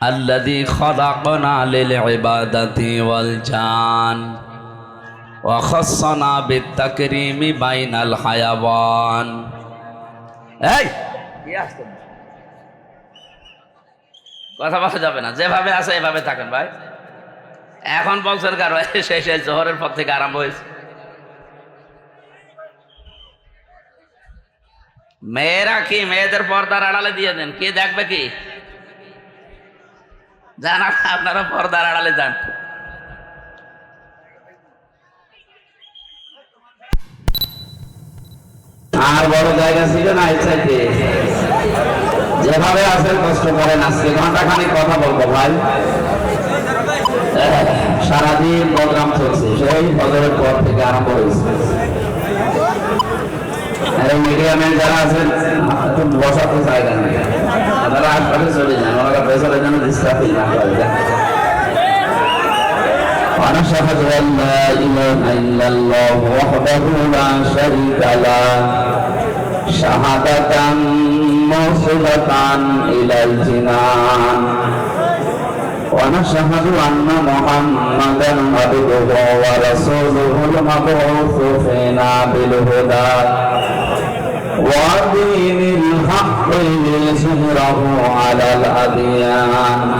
الذي خلقنا للعبادة والجان وخصنا بالتكريم بين الحيوان এই কি আসছেন? কথা বলা যাবে না যেভাবে আছে এভাবে থাকেন ভাই এখন বলছেন কারো শেষ শেষ জোহরের পর থেকে আরম্ভ হয়েছে মেয়েরা কি মেয়েদের পর্দার আড়ালে দিয়ে দেন কে দেখবে কি যান আপনারা পর্দার আড়ালে যান। আর বড় জায়গা ছিল না ইচ্ছাইতে যেভাবে আছেন কষ্ট করেন, আজকে কথা বলব ভাই। সারাদিন প্রোগ্রাম চলছে, সেই ফজরের পর থেকে আরম্ভ হয়েছে। আরে যারা আছেন, একটু বসার তো জায়গা নেই। আপনারা চলে যান ওনারা পেছনে যেন ডিস্টার্বিং না করে যান ونشهد أن لا إله إلا الله وحده لا شريك له شهادة موصلة إلى الجنان ونشهد أن محمدا عبده ورسوله المبعوث فينا بالهدى ودين ليظهره على الأديان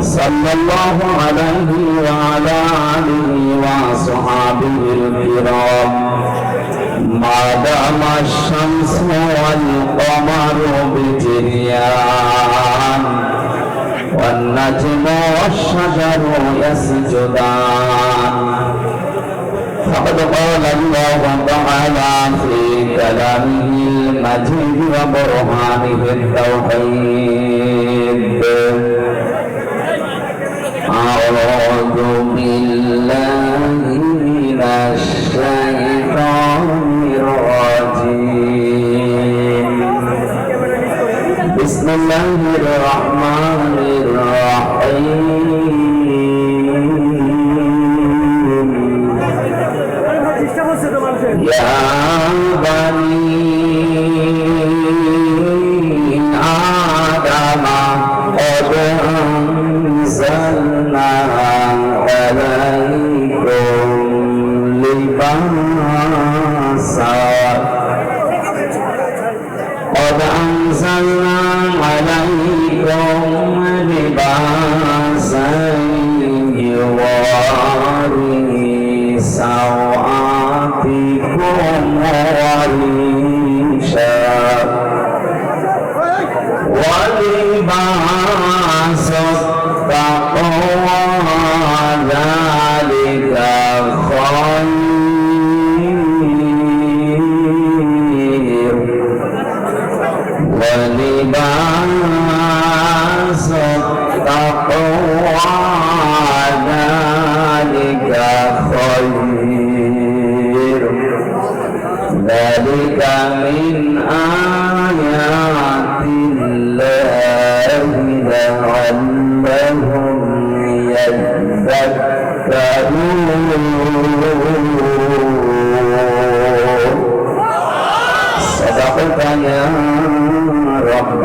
صلى الله عليه وعلى آله وصحابه الكرام ما دام الشمس والقمر بجريان والنجم والشجر يسجدان فقد قال الله تعالى في كلامه المجيد وبرهانه التوحيد. أعوذ بالله من الشيطان الرجيم. بسم الله الرحمن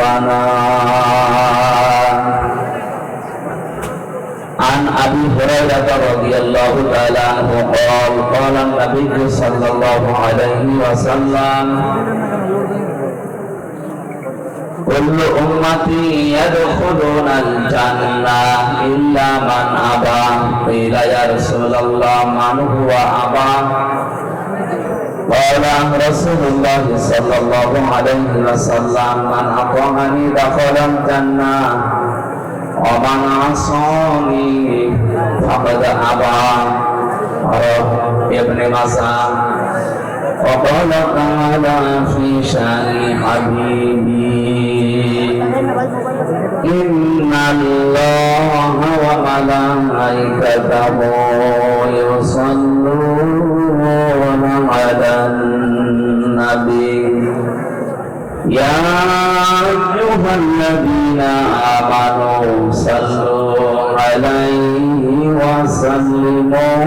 ربنا عن ابي هريره رضي الله تعالى عنه قال قال النبي صلى الله عليه وسلم كل امتي يدخلون الجنه الا من ابى قيل يا رسول الله من هو ابى قال رسول الله صلى الله عليه وسلم من أطاعني دخل الجنة ومن عصاني فقد أبى رواه ابن مسعود وقال تعالى في شان حبيبي إن الله وملائكته يصلون على النبي يا أيها الذين آمنوا صلوا عليه وسلموا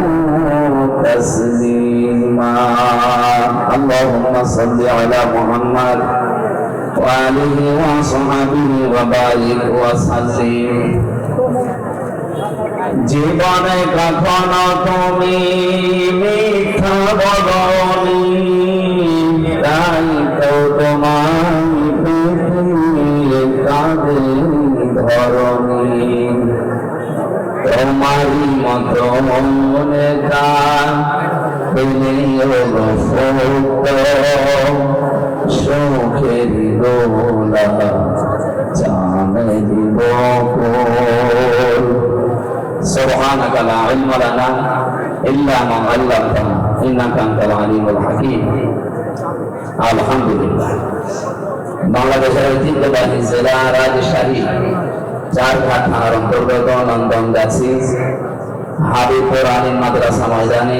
تسليما اللهم صل على محمد وآله وصحبه وبارك وسلم জীবনে কখনো তুমি মিথ্যা সুখের গোলা জানে দিব سبحانك لا علم لنا إلا ما علمتنا إنك أنت العليم الحكيم الحمد لله বাংলাদেশের ঐতিহ্যবাহী জেলা রাজশাহী চারঘাট থানার অন্তর্গত নন্দনগাছি হাবিবপুর আলীম মাদ্রাসা ময়দানে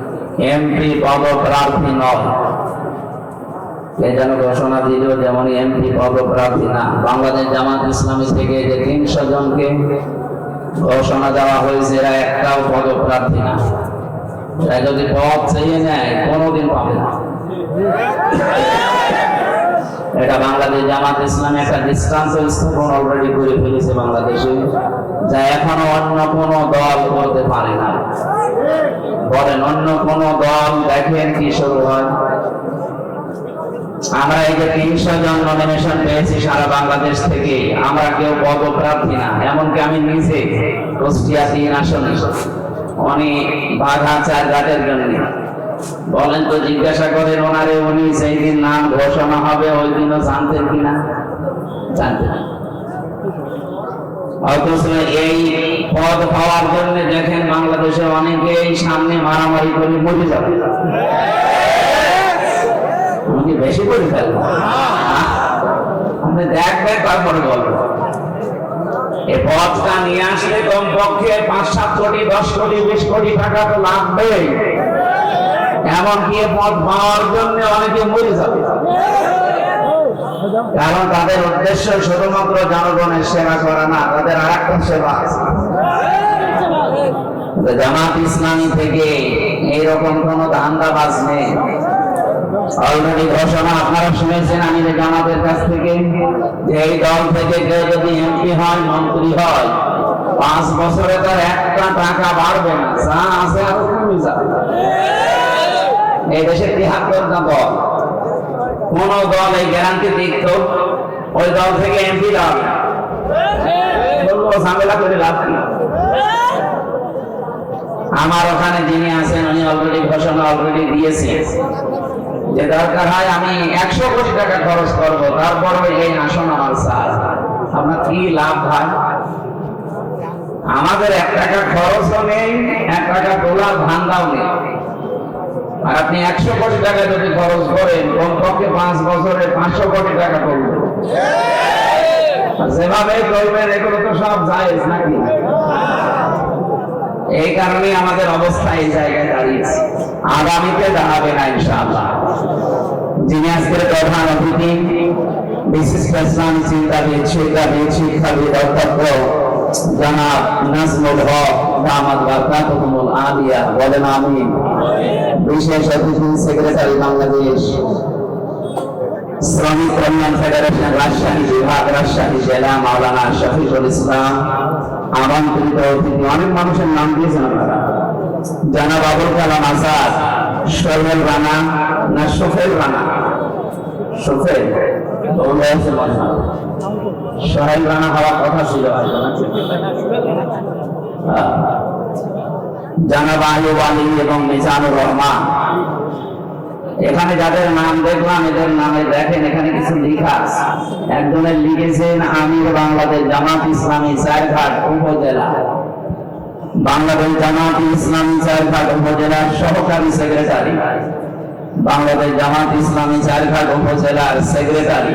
এমপি পদপ্রার্থী নয় কে যেন ঘোষণা দিল যেমন এমপি পদপ্রার্থী না বাংলাদেশ জামাত ইসলামী থেকে যে তিনশো জনকে ঘোষণা দেওয়া হয়েছে, এরা একটাও পদপ্রার্থী না। এরা যদি পদ চেয়ে নেয়, কোনোদিন পাবে না। এটা বাংলাদেশ জামাত ইসলামী একটা দৃষ্টান্ত স্থাপন অলরেডি করে ফেলেছে বাংলাদেশে। যা এখনও অন্য কোনো দল করতে পারে না। বলেন, অন্য কোনো দল দেখেন কি শুরু হয়? আমরা এই যে তিনশো জন নমিনেশন পেয়েছি সারা বাংলাদেশ থেকে, আমরা কেউ পদপ্রার্থী না, এমনকি আমি নিজে কুষ্টিয়া তিন আসনে। উনি বাঘা চার ঘাটের জন্য। বলেন তো, জিজ্ঞাসা করেন ওনারে, উনি সেই দিন নাম ঘোষণা হবে, ওই দিনও জানতেন কিনা? জানতেন। এই পদ পাওয়ার জন্য দেখেন বাংলাদেশে অনেকেই সামনে মারামারি করে মরে যাবে। আমি বেশি করে ফেলব। আপনি দেখবেন তারপরে বলব। এই পথটা নিয়ে আসলে কমপক্ষে পাঁচ সাত কোটি, দশ কোটি, বিশ কোটি টাকা তো লাগবে এমনকি পথ পাওয়ার জন্য অনেকে মরে যাবে। কারণ তাদের উদ্দেশ্য শুধুমাত্র জনগণের সেবা করা না, তাদের আর একটা সেবা আছে। জামাত ইসলামী থেকে এইরকম কোন ধান্দাবাজ নেই। অলরেডি ঘোষণা আপনারা শুনেছেন আমি জামাতের কাছ থেকে যে এই দল থেকে কেউ যদি এমপি হয়, মন্ত্রী হয়, পাঁচ বছরে তার একটা টাকা বাড়বে না। যা আছে আরও কমে যাবে এই দল? কোন দল এই গ্যারান্টি দিত, ওই দল থেকে এমপি ঝামেলা করে লাভ আমার ওখানে যিনি আছেন, উনি অলরেডি ঘোষণা অলরেডি দিয়েছে। যে দরকার হয় আমি একশো কোটি টাকা খরচ করব, তারপর এই আসন আমার স্যার আপনার কি লাভ হয়? আমাদের এক টাকা খরচও নেই, এক টাকা তোলার ধান্দাও নেই। আর আপনি একশো কোটি টাকা যদি খরচ করেন, কমপক্ষে পাঁচ বছরে পাঁচশো কোটি টাকা করবেন যেভাবে করবেন এগুলো তো সব জায়েজ নাকি? এই কারণে আমাদের অবস্থা এই জায়গায় দাঁড়িয়েছে। আগামীতে দাঁড়াবে না, ইনশাআল্লাহ। যিনি আজকের প্রধান অতিথি বিশিষ্ট ইসলামী চিন্তাবিদ, শিক্ষাবিদ শিক্ষাবিদ, অধ্যক্ষ, জনাব নাজমুল হক, দামাত বারকাতুহুল আলিয়া, বলেন আমি বিশেষ অতিথি সেক্রেটারি বাংলাদেশ, শ্রমিক কল্যাণ ফেডারেশন রাজশাহী বিভাগ, রাজশাহী জেলা, মাওলানা শফিকুল ইসলাম, আমন্ত্রিত অতিথি, অনেক মানুষের নাম দিয়েছেন আপনারা। জানাব আবুল কালাম আজাদ, সোহেল রানা, না সোহেল রানা? সোহেল সোহেল রানা হওয়ার কথা ছিল। জানাব আলী এবং মিজানুর রহমান। এখানে যাদের নাম দেখলাম, এদের নামে দেখেন, এখানে কিছু লেখা একজনের লিখেছেন, আমির বাংলাদেশ জামাত ইসলামী চারঘাট উপজেলা। বাংলাদেশ জামাত ইসলামী চারঘাট উপজেলার সহকারী সেক্রেটারি। বাংলাদেশ জামাত ইসলামী চারঘাট উপজেলার সেক্রেটারি।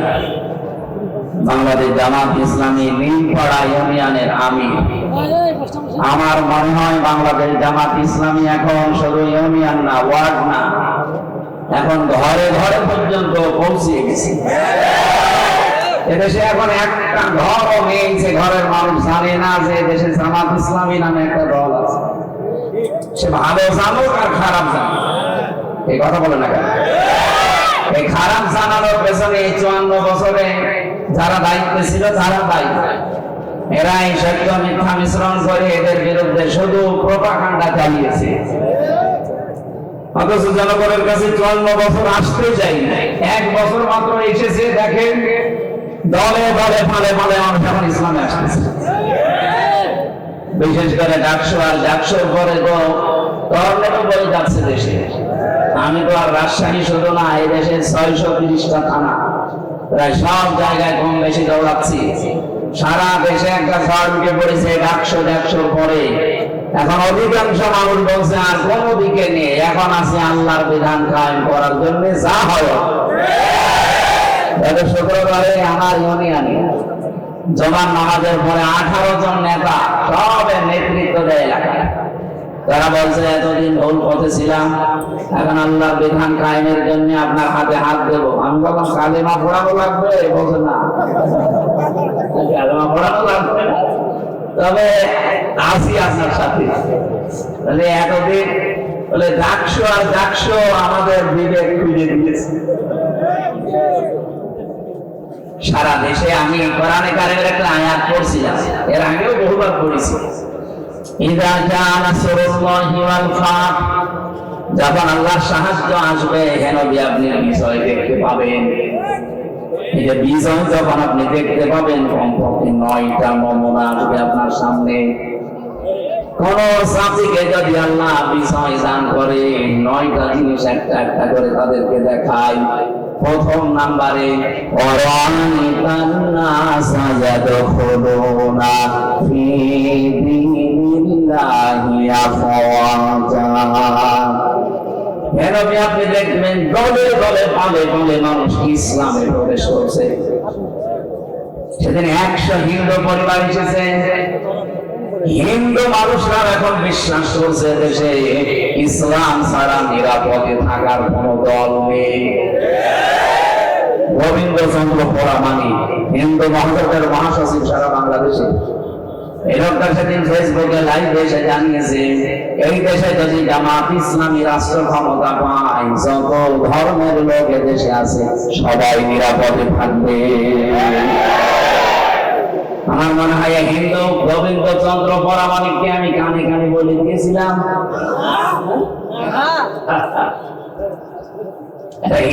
বাংলাদেশ জামাত ইসলামী নীলপাড়া ইউনিয়নের আমি আমার মনে হয় বাংলাদেশ জামাত ইসলামী এখন শুধু ইউনিয়ন না, ওয়ার্ড না। এখন ঘরে ঘরে পর্যন্ত পৌঁছে গেছে। এদেশে এখন একটা নেই যে ঘরের মানুষ জানে না যে দেশে জামাত ইসলামী নামে একটা দল আছে। সে ভালো আর খারাপ জানুক। এই কথা বলে না কেন? এই খারাপ জানানোর পেছনে এই চুয়ান্ন বছরে যারা দায়িত্বে ছিল, তারা দায়ী। এরা এই সত্য মিথ্যা মিশ্রণ করে এদের বিরুদ্ধে শুধু প্রপাকাণ্ডা চালিয়েছে। অথচ জনগণের কাছে চুয়ান্ন বছর আসতে চাই এক বছর মাত্র এসেছে, দেখেন, দলে দলে ফালে ফালে মানুষ এখন ইসলামে আসতেছে। বিশেষ করে ডাকশো আর ডাকশোর পরে তো টর্নেডো বলে যাচ্ছে দেশে। আমি তো আর রাজশাহী শুধু না, এই দেশে ছয়শো তিরিশটা থানা। প্রায় সব জায়গায় কম বেশি দৌড়াচ্ছি। সারা দেশে একটা ঝড় পড়েছে ডাকশো ডাকশোর পরে। এখন অধিকাংশ মানুষ বলছে, আর কোনো দিকে নেই। এখন আছে আল্লাহর বিধান কায়েম করার জন্য যা হয়। গত শুক্রবারে আমার ইউনিয়নে জমান নামাজের পরে আঠারো জন নেতা সবের নেতৃত্ব দেয় এলাকায়। তারা বলছে, এতদিন ভুল পথে ছিলাম। এখন আল্লাহ বিধান কায়েমের জন্য আপনার হাতে হাত দেবো। আমি বললাম, কালেমা পড়ানো লাগবে? বলছে, না কালেমা পড়ানো লাগবে না তবে আসি আপনার সাথে। তাহলে এতদিন বলে আর আমাদের বিবেক ফিরে দিয়েছে। সারা দেশে আমি কোরআনে কারিমের একটা আয়াত পড়ছিলাম। এর আগেও বহুবার পড়েছি। ইদা জা নাসরুল্লাহি ওয়াল ফাত যখন আল্লাহর সাহায্য আসবে হেন আপনি বিষয় দেখতে পাবেন। যে বিজয় যখন আপনি দেখতে পাবেন, কমপক্ষে নয়টা নমুনা আসবে আপনার সামনে। কোন সাথীকে যদি আল্লাহ বিষয় দান করে, নয়টা জিনিস একটা একটা করে তাদেরকে দেখায়। প্রথম নাম্বারে অরানিতান কেন আপনি দেখবেন? দলে দলে পালে পালে মানুষ ইসলামে প্রবেশ করছে। সেদিন একশো হিন্দু পরিবার এসেছে। হিন্দু মানুষরা এখন বিশ্বাস করছে দেশে ইসলাম ছাড়া নিরাপদে থাকার কোন দল নেই। রবীন্দ্রচন্দ্র পরামানি, হিন্দু মহাজোটের মহাসচিব সারা বাংলাদেশে। এই সেদিন ফেসবুকে লাইভ এসে জানিয়েছে, এই দেশে যদি জামাত ইসলামী রাষ্ট্র ক্ষমতা পায়, যত ধর্মের লোক দেশে আছে, সবাই নিরাপদে থাকবে। আমার মনে হয় হিন্দু রবীন্দ্রচন্দ্র পরামানিককে আমি কানে কানে বলে দিয়েছিলাম।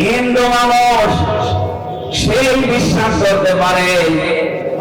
হিন্দু মানুষ সেই বিশ্বাস করতে পারে।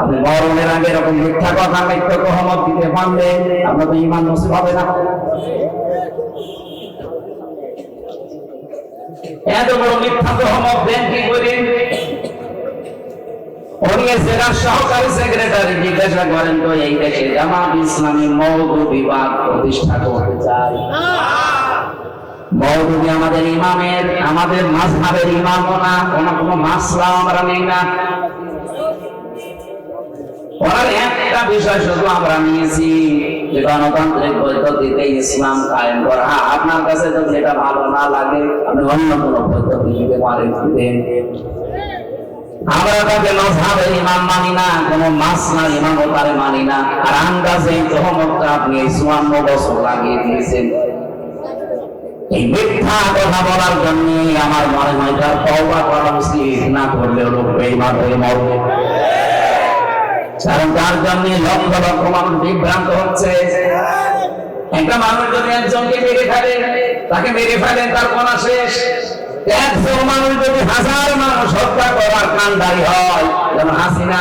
আপনি মরণের আগে এরকম মিথ্যা কথা তহমত দিতে পারলে তো ইমান নসিব হবে না। এত বড় মিথ্যা দেন কি করেন আমাদের ইমামের, আমাদের মাঝহাবের ইমামও না কোনো কোনো আমরা নেই না। ওনার একটা বিষয় শুধু আমরা নিয়েছি যে গণতান্ত্রিক পদ্ধতিতে ইসলাম কায়েম করা। হ্যাঁ, আপনার কাছে তো যেটা ভালো না লাগে আপনি অন্য কোনো পদ্ধতি দিতে পারেন আমরা তাকে মজহাবের ইমাম মানি না কোন মাসলার ইমাম তারে মানি না। আর আন্দাজে এই তহমতটা আপনি চুয়ান্ন বছর লাগিয়ে দিয়েছেন। এই মিথ্যা কথা বলার জন্য আমার মনে হয় তার তওবা করা উচিত না করলেও লোক বেইমান হয়ে মরবে। কারণ তার জন্য লক্ষ লক্ষ মানুষ বিভ্রান্ত হচ্ছে। একটা মানুষ যদি একজনকে মেরে ফেলে, তাকে মেরে ফেলেন তার কোনা শেষ। একজন মানুষ যদি হাজার মানুষ হত্যা করার কান্ডারি হয়, যেমন হাসিনা